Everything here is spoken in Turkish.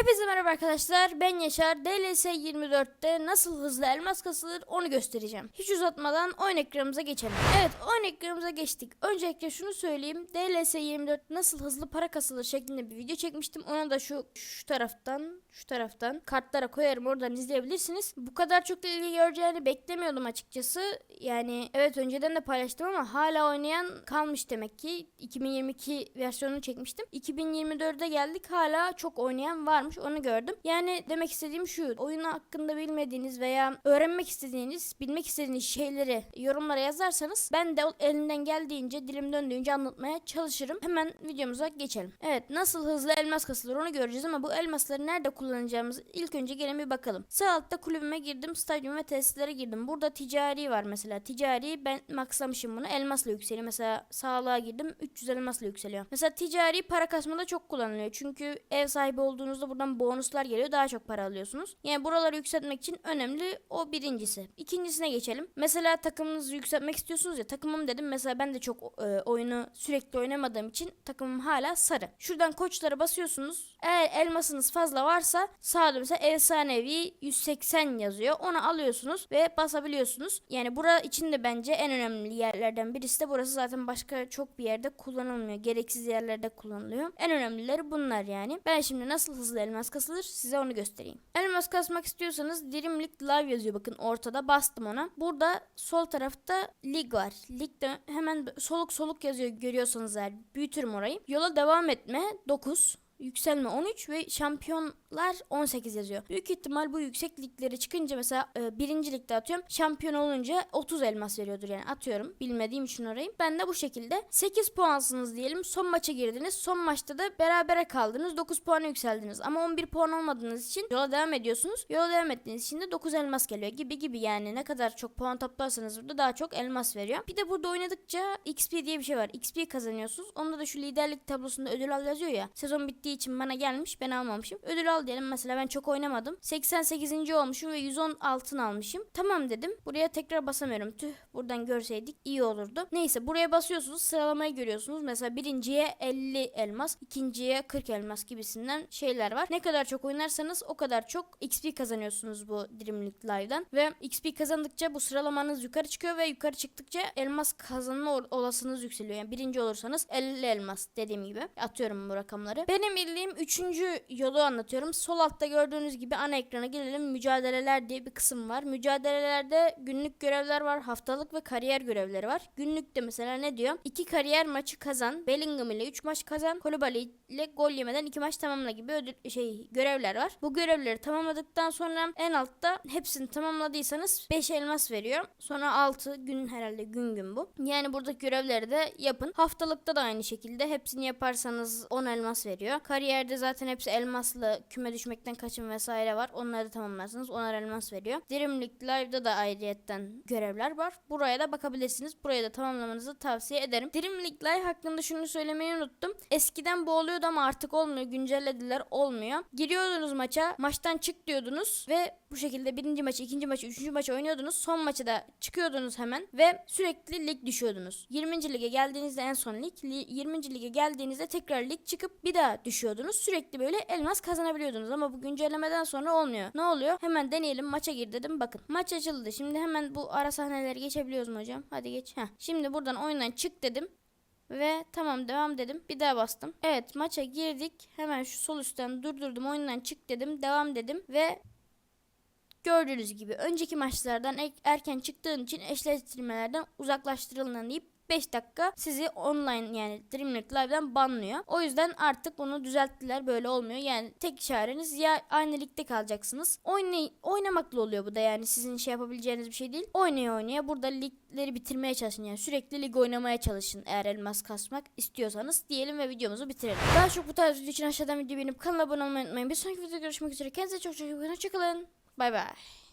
Hepinize merhaba arkadaşlar. Ben Yaşar. DLS 24'te nasıl hızlı elmas kasılır onu göstereceğim. Hiç uzatmadan oyun ekranımıza geçelim. Evet oyun ekranımıza geçtik. Öncelikle şunu söyleyeyim. DLS 24 nasıl hızlı para kasılır şeklinde bir video çekmiştim. Onu da şu şu taraftan şu taraftan kartlara koyarım oradan izleyebilirsiniz. Bu kadar çok ilgi göreceğini beklemiyordum açıkçası. Yani evet önceden de paylaştım ama hala oynayan kalmış demek ki. 2022 versiyonunu çekmiştim. 2024'e geldik hala çok oynayan varmış onu gördüm. Yani demek istediğim şu. Oyun hakkında bilmediğiniz veya öğrenmek istediğiniz, bilmek istediğiniz şeyleri yorumlara yazarsanız ben de elinden geldiğince, dilim döndüğünce anlatmaya çalışırım. Hemen videomuza geçelim. Evet nasıl hızlı elmas kasılır onu göreceğiz ama bu elmasları nerede kullanacağımızı ilk önce gelin bir bakalım. Sağ altta kulübüme girdim, stadyum ve tesislere girdim. Burada ticari var mesela. Ticari ben maksamışım bunu. Elmasla yükseliyor. Mesela sağlığa girdim 300 elmasla yükseliyor. Mesela ticari para kasmada çok kullanılıyor. Çünkü ev sahibi olduğunuzda buradan bonuslar geliyor. Daha çok para alıyorsunuz. Yani buraları yükseltmek için önemli o birincisi. İkincisine geçelim. Mesela takımınızı yükseltmek istiyorsunuz ya. Takımım dedim. Mesela ben de çok e, oyunu sürekli oynamadığım için takımım hala sarı. Şuradan koçlara basıyorsunuz. Eğer elmasınız fazla varsa sağda mesela efsanevi 180 yazıyor. Onu alıyorsunuz ve basabiliyorsunuz. Yani bura için de bence en önemli yerlerden birisi de burası zaten başka çok bir yerde kullanılmıyor. Gereksiz yerlerde kullanılıyor. En önemlileri bunlar yani. Ben şimdi nasıl hızlı elmas kasılır size onu göstereyim. Elmas kasmak istiyorsanız Dirimlik Live yazıyor bakın ortada bastım ona. Burada sol tarafta lig var. Ligde hemen soluk soluk yazıyor görüyorsanız eğer büyütürüm orayı. Yola devam etme 9. Yükselme 13 ve şampiyonlar 18 yazıyor. Büyük ihtimal bu yüksek liglere çıkınca mesela e, birinci ligde atıyorum. Şampiyon olunca 30 elmas veriyordur yani atıyorum. Bilmediğim için orayı. Ben de bu şekilde 8 puansınız diyelim. Son maça girdiniz. Son maçta da berabere kaldınız. 9 puana yükseldiniz. Ama 11 puan olmadığınız için yola devam ediyorsunuz. Yola devam ettiğiniz için de 9 elmas geliyor gibi gibi yani. Ne kadar çok puan toplarsanız burada daha çok elmas veriyor. Bir de burada oynadıkça XP diye bir şey var. XP kazanıyorsunuz. Onda da şu liderlik tablosunda ödül al yazıyor ya. Sezon bittiği için bana gelmiş ben almamışım. Ödül al diyelim mesela ben çok oynamadım. 88. olmuşum ve 110 altın almışım. Tamam dedim. Buraya tekrar basamıyorum. Tüh buradan görseydik iyi olurdu. Neyse buraya basıyorsunuz sıralamayı görüyorsunuz. Mesela birinciye 50 elmas, ikinciye 40 elmas gibisinden şeyler var. Ne kadar çok oynarsanız o kadar çok XP kazanıyorsunuz bu Dreamlink Live'dan. Ve XP kazandıkça bu sıralamanız yukarı çıkıyor ve yukarı çıktıkça elmas kazanma ol- olasılığınız yükseliyor. Yani birinci olursanız 50 elmas dediğim gibi. Atıyorum bu rakamları. Benim bildiğim üçüncü yolu anlatıyorum. Sol altta gördüğünüz gibi ana ekrana gelelim. Mücadeleler diye bir kısım var. Mücadelelerde günlük görevler var. Haftalık ve kariyer görevleri var. Günlükte mesela ne diyor? İki kariyer maçı kazan. Bellingham ile 3 maç kazan. Kolibali ile gol yemeden 2 maç tamamla gibi ödül, şey görevler var. Bu görevleri tamamladıktan sonra en altta hepsini tamamladıysanız 5 elmas veriyor. Sonra 6 gün herhalde gün gün bu. Yani buradaki görevleri de yapın. Haftalıkta da aynı şekilde hepsini yaparsanız 10 elmas veriyor. Kariyerde zaten hepsi elmaslı küme düşmekten kaçın vesaire var. Onları da tamamlarsanız 10'ar elmas veriyor. Dreamlik Live'da da ayrıyetten görevler var. Buraya da bakabilirsiniz. Buraya da tamamlamanızı tavsiye ederim. Dreamlik Live hakkında şunu söylemeyi unuttum. Eskiden bu oluyordu ama artık olmuyor. Güncellediler olmuyor. Giriyordunuz maça. Maçtan çık diyordunuz ve bu şekilde birinci maçı, ikinci maçı, üçüncü maçı oynuyordunuz. Son maçı da çıkıyordunuz hemen ve sürekli lig düşüyordunuz. 20. lige geldiğinizde en son lig, li- 20. lige geldiğinizde tekrar lig çıkıp bir daha düşüyordunuz. Sürekli böyle elmas kazanabiliyordunuz ama bu güncellemeden sonra olmuyor. Ne oluyor? Hemen deneyelim. Maça gir dedim. Bakın. Maç açıldı. Şimdi hemen bu ara sahneleri geçebiliyoruz mu hocam? Hadi geç. Heh. Şimdi buradan oyundan çık dedim. Ve tamam devam dedim. Bir daha bastım. Evet maça girdik. Hemen şu sol üstten durdurdum. Oyundan çık dedim. Devam dedim. Ve gördüğünüz gibi önceki maçlardan erken çıktığın için eşleştirmelerden uzaklaştırılın deyip 5 dakika sizi online yani Dreamlink Live'dan banlıyor. O yüzden artık bunu düzelttiler böyle olmuyor. Yani tek çareniz ya aynı ligde kalacaksınız. Oynay oynamakla oluyor bu da yani sizin şey yapabileceğiniz bir şey değil. Oynaya oynaya burada ligleri bitirmeye çalışın yani sürekli lig oynamaya çalışın eğer elmas kasmak istiyorsanız diyelim ve videomuzu bitirelim. Daha çok bu tarz video için aşağıdan videoyu beğenip kanala abone olmayı unutmayın. Bir sonraki videoda görüşmek üzere. Kendinize çok çok iyi bakın. Hoşçakalın. Bay bay.